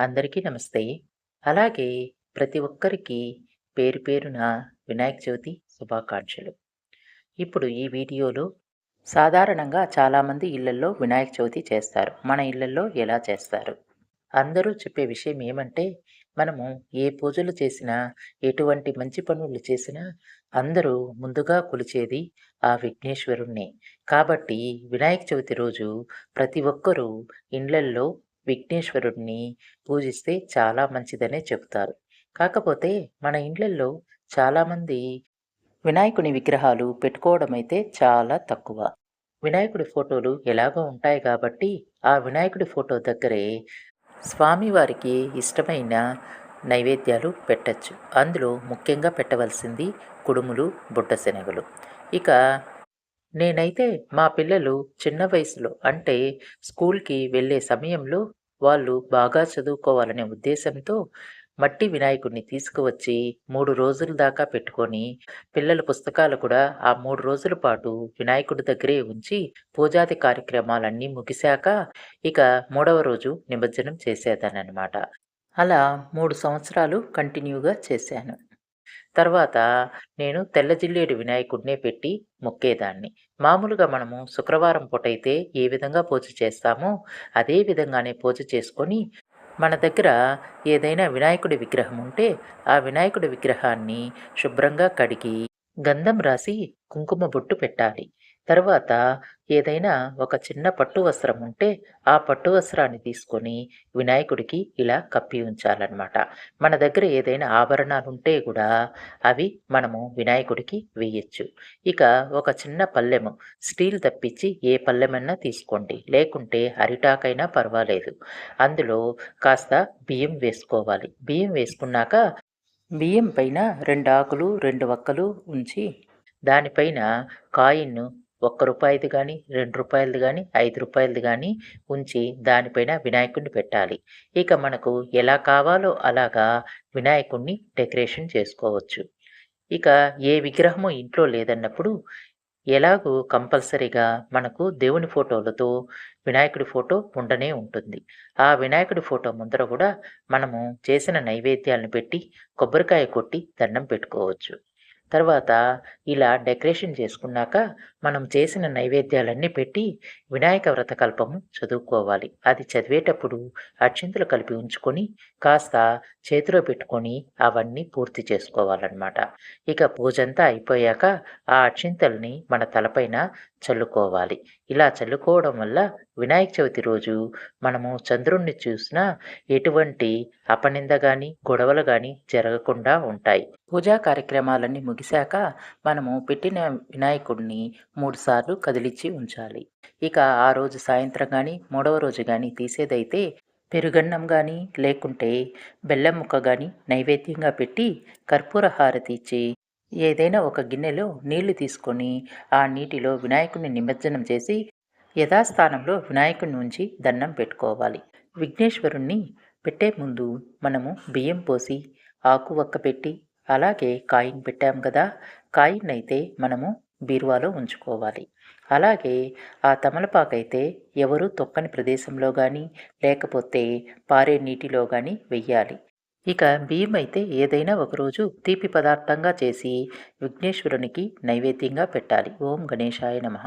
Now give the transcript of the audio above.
అందరికీ నమస్తే. అలాగే ప్రతి ఒక్కరికి పేరు పేరున వినాయక చవితి శుభాకాంక్షలు. ఇప్పుడు ఈ వీడియోలో సాధారణంగా చాలామంది ఇళ్ళల్లో వినాయక చవితి చేస్తారు. మన ఇళ్ళల్లో ఎలా చేస్తారు? అందరూ చెప్పే విషయం ఏమంటే, మనము ఏ పూజలు చేసినా, ఎటువంటి మంచి పనులు చేసినా అందరూ ముందుగా కొలిచేది ఆ విఘ్నేశ్వరుణ్ణి కాబట్టి వినాయక చవితి రోజు ప్రతి ఒక్కరూ ఇండ్లల్లో విఘ్నేశ్వరుడిని పూజిస్తే చాలా మంచిదనే చెప్తారు. కాకపోతే మన ఇండ్లల్లో చాలామంది వినాయకుని విగ్రహాలు పెట్టుకోవడం అయితే చాలా తక్కువ. వినాయకుడి ఫోటోలు ఎలాగో ఉంటాయి కాబట్టి, ఆ వినాయకుడి ఫోటో దగ్గరే స్వామివారికి ఇష్టమైన నైవేద్యాలు పెట్టొచ్చు. అందులో ముఖ్యంగా పెట్టవలసింది కుడుములు, బుడ్డ శనగలు. ఇక నేనైతే మా పిల్లలు చిన్న వయసులో అంటే స్కూల్‌కి వెళ్ళే సమయంలో వాళ్ళు బాగా చదువుకోవాలనే ఉద్దేశంతో మట్టి వినాయకుడిని తీసుకువచ్చి మూడు రోజుల దాకా పెట్టుకొని, పిల్లల పుస్తకాలు కూడా ఆ మూడు రోజుల పాటు వినాయకుడి దగ్గరే ఉంచి, పూజాది కార్యక్రమాలన్నీ ముగిశాక ఇక మూడవ రోజు నిమజ్జనం చేసేదాన్ననమాట. అలా మూడు సంవత్సరాలు కంటిన్యూగా చేశాను. తర్వాత నేను తెల్ల జిల్లేడు వినాయకుడినే పెట్టి మొక్కేదాన్ని. మామూలుగా మనము శుక్రవారం పూటైతే ఏ విధంగా పూజ చేస్తామో, అదే విధంగానే పూజ చేసుకొని, మన దగ్గర ఏదైనా వినాయకుడి విగ్రహం ఉంటే, ఆ వినాయకుడి విగ్రహాన్ని శుభ్రంగా కడిగి, గంధం రాసి కుంకుమ బొట్టు పెట్టాలి. తర్వాత ఏదైనా ఒక చిన్న పట్టు వస్త్రం ఉంటే, ఆ పట్టు వస్త్రాన్ని తీసుకొని వినాయకుడికి ఇలా కప్పి ఉంచాలన్నమాట. మన దగ్గర ఏదైనా ఆభరణాలుంటే కూడా అవి మనము వినాయకుడికి వేయొచ్చు. ఇక ఒక చిన్న పళ్ళెము స్టీల్ తప్పించి ఏ పల్లెమన్నా తీసుకోండి. లేకుంటే అరిటాకైనా పర్వాలేదు. అందులో కాస్త బియ్యం వేసుకోవాలి. బియ్యం వేసుకున్నాక బియ్యం పైన రెండు ఆకులు, రెండు వక్కలు ఉంచి, దానిపైన కాయిన్ను ఒక్క రూపాయిది కానీ రెండు రూపాయలది కానీ ఐదు రూపాయలది కానీ ఉంచి దానిపైన వినాయకుడిని పెట్టాలి. ఇక మనకు ఎలా కావాలో అలాగా వినాయకుడిని డెకరేషన్ చేసుకోవచ్చు. ఇక ఏ విగ్రహము ఇంట్లో లేదన్నప్పుడు ఎలాగూ కంపల్సరీగా మనకు దేవుని ఫోటోలతో వినాయకుడి ఫోటో ఉండనే ఉంటుంది. ఆ వినాయకుడి ఫోటో ముందర కూడా మనము చేసిన నైవేద్యాలను పెట్టి, కొబ్బరికాయ కొట్టి దండం పెట్టుకోవచ్చు. తర్వాత ఇలా డెకరేషన్ చేసుకున్నాక, మనం చేసిన నైవేద్యాలన్నీ పెట్టి వినాయక వ్రత కల్పము చదువుకోవాలి. అది చదివేటప్పుడు అక్షింతలు కలిపి ఉంచుకొని, కాస్త చేతిలో పెట్టుకొని అవన్నీ పూర్తి చేసుకోవాలన్నమాట. ఇక పూజంతా అయిపోయాక ఆ అక్షింతల్ని మన తలపైన చల్లుకోవాలి. ఇలా చల్లుకోవడం వల్ల వినాయక చవితి రోజు మనము చంద్రుడిని చూసినా ఎటువంటి అపనింద కానీ గొడవలు కానీ జరగకుండా ఉంటాయి. పూజా కార్యక్రమాలన్నీ ముగిశాక మనము పెట్టిన వినాయకుడిని మూడుసార్లు కదిలిచ్చి ఉంచాలి. ఇక ఆ రోజు సాయంత్రం కానీ మూడవ రోజు కానీ తీసేదైతే పెరుగన్నం కానీ లేకుంటే బెల్లం ముక్క కానీ నైవేద్యంగా పెట్టి, కర్పూర హారతి ఇచ్చి, ఏదైనా ఒక గిన్నెలో నీళ్ళు తీసుకొని, ఆ నీటిలో వినాయకుడిని నిమజ్జనం చేసి, యథాస్థానంలో వినాయకుడిని ఉంచి దండం పెట్టుకోవాలి. విఘ్నేశ్వరుణ్ణి పెట్టే ముందు మనము బియ్యం పోసి, ఆకు వక్క పెట్టి, అలాగే కాయిన్ పెట్టాం కాయిన్ను అయితే మనము బీరువాలో ఉంచుకోవాలి. అలాగే ఆ తమలపాకైతే ఎవరు తొక్కని ప్రదేశంలో కానీ లేకపోతే పారే నీటిలో కానీ వెయ్యాలి. ఇక బియ్యమైతే ఏదైనా ఒకరోజు తీపి పదార్థంగా చేసి విఘ్నేశ్వరునికి నైవేద్యంగా పెట్టాలి. ఓం గణేశాయ నమః!